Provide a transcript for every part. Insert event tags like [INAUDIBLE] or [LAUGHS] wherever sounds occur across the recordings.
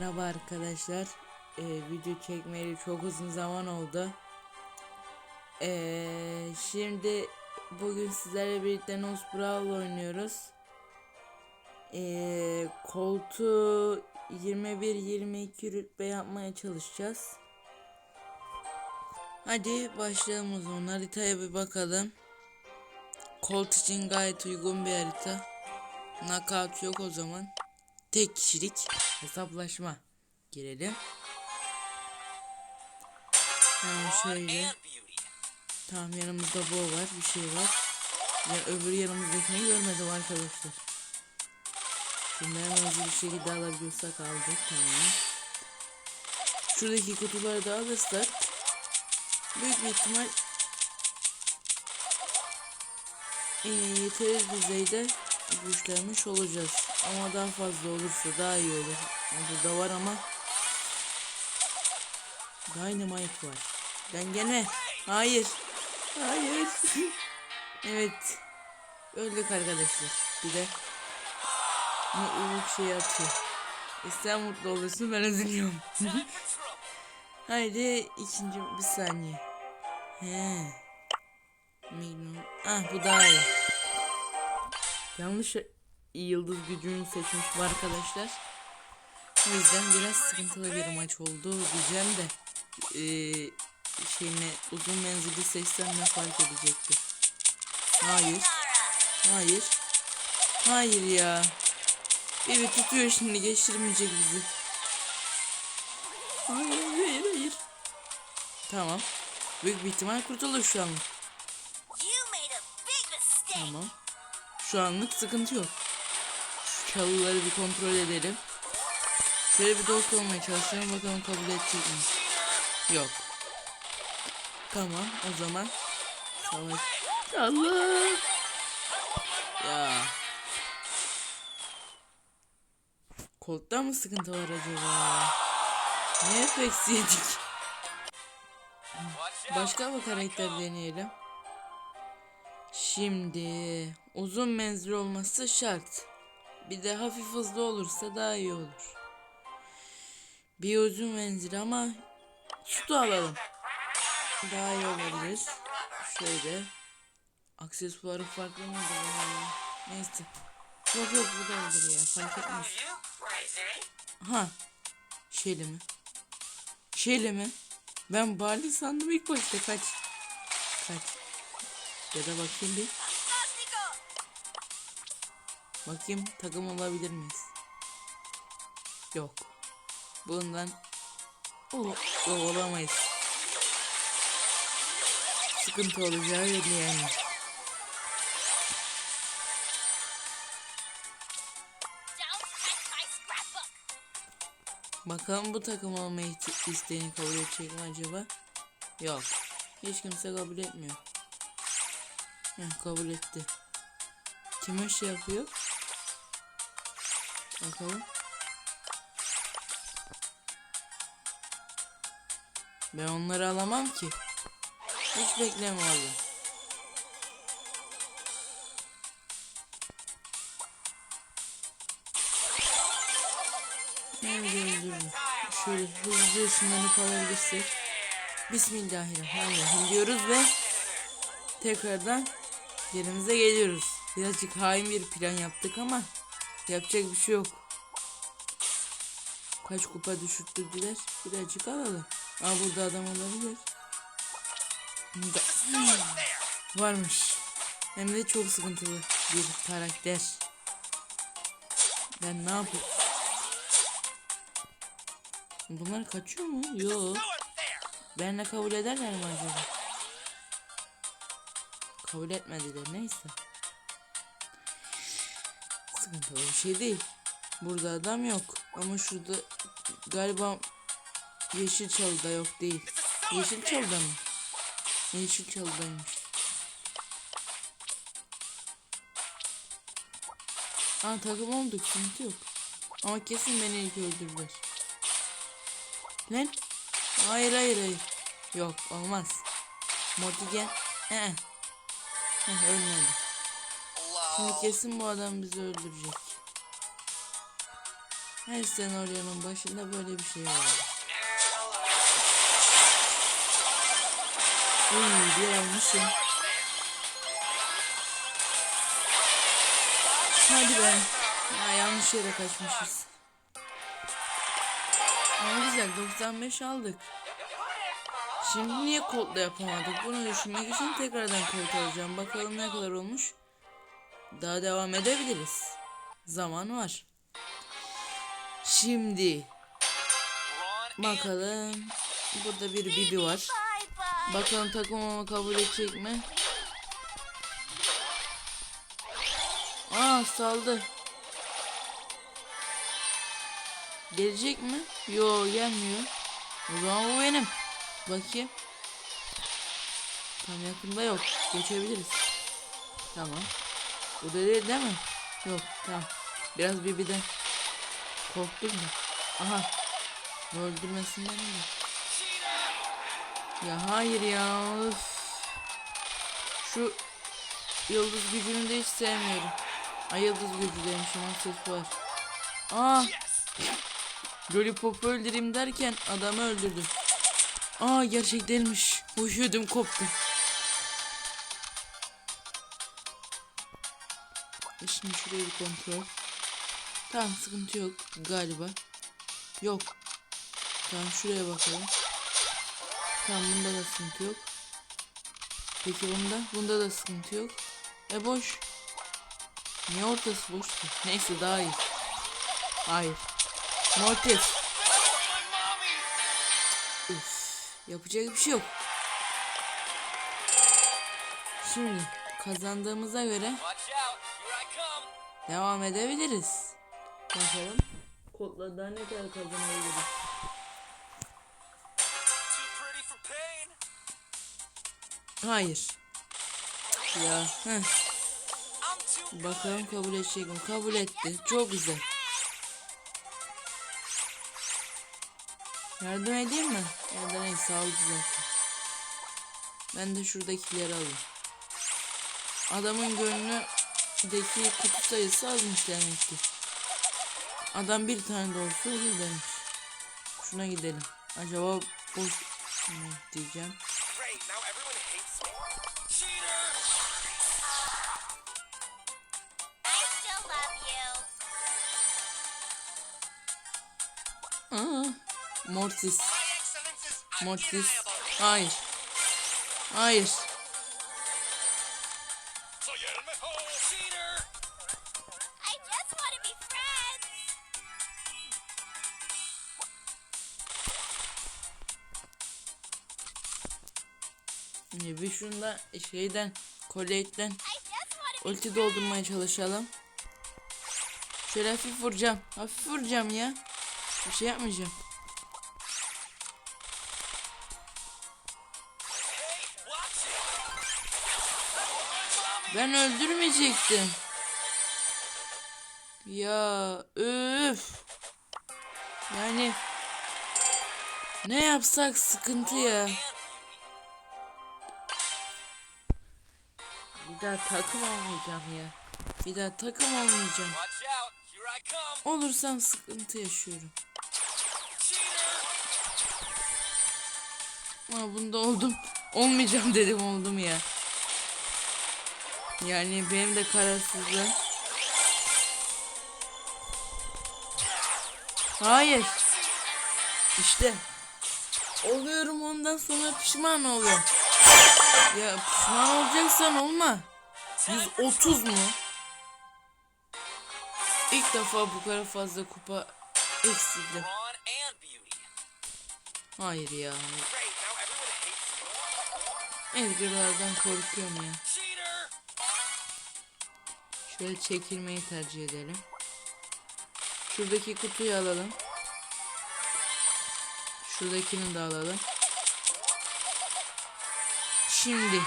Merhaba arkadaşlar. Ee, video çekmeyeli çok uzun zaman oldu. Ee, şimdi bugün sizlerle birlikte Nos Brawl oynuyoruz. Ee, koltuğu 21-22 rütbe yapmaya çalışacağız. Hadi başlayalım o zaman. Haritaya bir bakalım. Colt için gayet uygun bir harita. Knockout yok o zaman. Tek kişilik hesaplaşma girelim. Hemen şöyle. Tamam yanımızda bu var bir şey var. Ya öbür yanımızdakini görmedim arkadaşlar. Şimdi hemen hızlı bir şekilde alabiliyorsak aldık tamam. Şuradaki kutuları da alırsak büyük bir ihtimal e, yeteri düzeyde güçlenmiş olacağız. Ama daha fazla olursa daha iyi olur. Burada var ama Dynamite var. Ben gene hayır. Hayır. [LAUGHS] evet. Öldük arkadaşlar. Bir de mutluluk şey atıyor. E sen mutlu oluyorsun ben üzülüyorum. [LAUGHS] Haydi ikinci bir saniye. He. Magnum. Ah bu daha iyi. Yanlış yıldız gücünü seçmiş bu arkadaşlar. O yüzden biraz sıkıntılı bir maç oldu diyeceğim de ee, şeyine uzun menzili seçsem ne fark edecekti? Hayır. Hayır. Hayır ya. Evet tutuyor şimdi geçirmeyecek bizi. Hayır hayır hayır. Tamam. Büyük bir ihtimal kurtulur şu anlık. You made a big mistake. Tamam. Şu anlık sıkıntı yok. Şu çalıları bir kontrol edelim. Şöyle bir dost olmaya çalışıyorum bakalım kabul edecek mi? Yok. Tamam o zaman. Savaş. Allah. Ya. Koltukta mı sıkıntı var acaba? Ne efekt yedik? Başka bir karakter deneyelim. Şimdi uzun menzil olması şart. Bir de hafif hızlı olursa daha iyi olur. Bir uzun menzil ama sütü alalım. Daha iyi olabilir. Şöyle. Aksesuarı farklı mı? Neyse. Yok yok bu da olur ya fark etmez. Ha. Şeyli mi? Şeyli mi? Ben Barley sandım ilk başta kaç. Kaç. Ya da bakayım bir. Bakayım takım olabilir miyiz? Yok. Bundan o, o olamayız. Sıkıntı olacağı belli yani. Bakalım bu takım olma isteğini kabul edecek mi acaba? Yok. Hiç kimse kabul etmiyor. Heh, kabul etti. Kime şey yapıyor? Bakalım. Ben onları alamam ki. Hiç bekleme valla. Nerede öldürdüm? Şöyle hızlıca ışınlanıp alabilirsek. Bismillahirrahmanirrahim diyoruz ve tekrardan yerimize geliyoruz. Birazcık hain bir plan yaptık ama yapacak bir şey yok. Kaç kupa düşürttürdüler? Birazcık alalım. Aa burada adam olabilir. [GASPS] Varmış. Hem de çok sıkıntılı bir karakter. Ben ne yapayım? Bunlar kaçıyor mu? Yok. Benle kabul ederler mi acaba? Kabul etmediler neyse. Sıkıntılı bir şey değil. Burada adam yok. Ama şurada galiba yeşil çalıda yok değil. Yeşil çalıda mı? Yeşil çalıdaymış. Aa takım olduk sıkıntı yok. Ama kesin beni ilk öldürdüler. Lan? Hayır hayır hayır. Yok olmaz. Mortigen. Ee. Ölmedi. Şimdi kesin bu adam bizi öldürecek. Her senaryonun başında böyle bir şey var. Uy bir almışım. Hadi be. Ya yanlış yere kaçmışız. Ama güzel 95 aldık. Şimdi niye kodla yapamadık? Bunu düşünmek için tekrardan kod alacağım. Bakalım ne kadar olmuş. Daha devam edebiliriz. Zaman var. Şimdi bakalım. Burada bir Bibi var. Bakalım takımımı kabul edecek mi? Aa saldı. Gelecek mi? Yo gelmiyor. O zaman bu benim. Bakayım. Tam yakında yok. Geçebiliriz. Tamam. Bu da değil değil mi? Yok tamam. Biraz Bibi'den korktum da. Aha. Ne öldürmesinden mi? Ya hayır ya. Üf. Şu yıldız gücünü de hiç sevmiyorum. Ay yıldız gücü demişim aksesuar. Aa. Lollipop'u öldüreyim derken adamı öldürdüm. Aa gerçektenmiş. Uyuyordum koptu. Şimdi şurayı bir kontrol. Tamam sıkıntı yok galiba. Yok. Tamam şuraya bakalım. Tamam bunda da sıkıntı yok. Peki bunda? Bunda da sıkıntı yok. E boş. Niye ortası boş? Neyse daha iyi. Hayır. Mortis. Üf, yapacak bir şey yok. Şimdi kazandığımıza göre devam edebiliriz. Bakalım. Kodla daha ne kadar kazanabiliriz. Hayır. Ya. Heh. Bakalım kabul edecek mi? Kabul etti. Çok güzel. Yardım edeyim mi? Ya da neyse aldı zaten. Ben de şuradakileri alayım. Adamın gönlündeki kutu sayısı azmış demek ki. Adam bir tane de olsa olur demiş. Şuna gidelim. Acaba boş mu diyeceğim. Aa, Mortis. Mortis. Hayır. Hayır. Şimdi bir şunda şeyden Collate'den I just want to be ulti doldurmaya çalışalım. Şöyle hafif vuracağım. Hafif vuracağım ya. Bir şey yapmayacağım. Ben öldürmeyecektim. Ya öf. Yani ne yapsak sıkıntı ya. Bir daha takım olmayacağım ya. Bir daha takım come. Olursam sıkıntı yaşıyorum. Ama bunda oldum. Olmayacağım dedim oldum ya. Yani benim de kararsızlığım. Hayır. İşte. Oluyorum ondan sonra pişman oluyorum. Ya pişman olacaksan olma. 130 mu? İlk defa bu kadar fazla kupa eksildim. Hayır ya. Edgar'lardan korkuyorum ya. Şöyle çekilmeyi tercih edelim. Şuradaki kutuyu alalım. Şuradakini de alalım. Şimdi.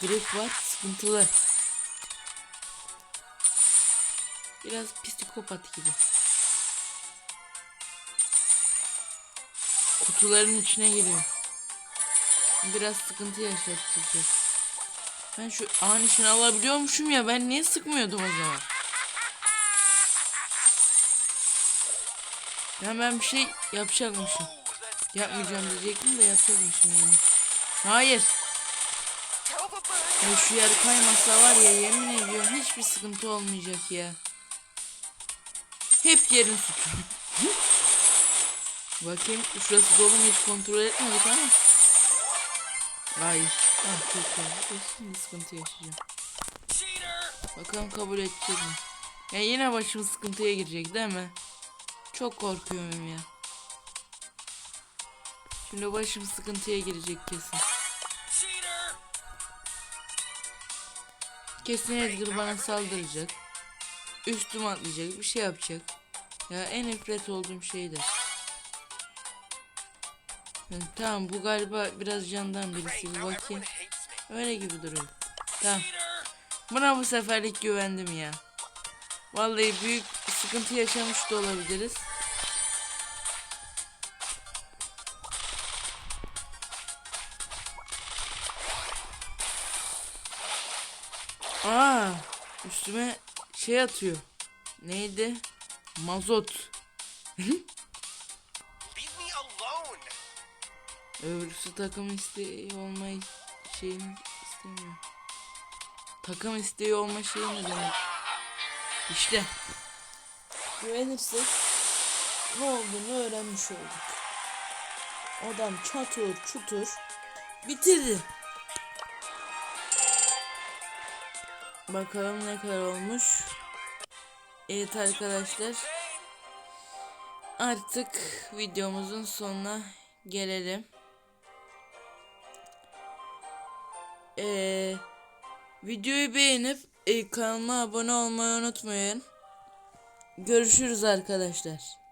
Grip var sıkıntılı. Biraz psikopat gibi. Kutuların içine giriyor. Biraz sıkıntı yaşatacak. Ben şu an işini alabiliyormuşum ya ben niye sıkmıyordum o zaman? Ben bir şey yapacakmışım. Yapmayacağım diyecektim de yapacakmışım yani. Hayır. Ya şu yer kaymasa var ya yemin ediyorum hiçbir sıkıntı olmayacak ya. Hep yerin suçu. Bakayım şurası dolu mu hiç kontrol etmedik ama. Hayır. Ah çok iyi. Şimdi sıkıntı yaşayacağım. Bakalım kabul edecek mi? Ya yine başım sıkıntıya girecek değil mi? Çok korkuyorum ya. Şimdi başım sıkıntıya girecek kesin. Kesin Edgar bana saldıracak. Üstüme atlayacak, bir şey yapacak. Ya en nefret olduğum şeydir. Tamam bu galiba biraz candan birisi bir bakayım. Öyle gibi duruyor. Tamam. Buna bu seferlik güvendim ya. Vallahi büyük sıkıntı yaşamış da olabiliriz. Aa, üstüme şey atıyor. Neydi? Mazot. [LAUGHS] Öbürsü takım isteği olmayı şeyini istemiyor. Takım isteği olma şeyi ne demek? İşte. Güvenirsek ne olduğunu öğrenmiş olduk. Adam çatır çutur bitirdi. Bakalım ne kadar olmuş. Evet arkadaşlar. Artık videomuzun sonuna gelelim. Ee, videoyu beğenip e, kanalıma abone olmayı unutmayın. Görüşürüz arkadaşlar.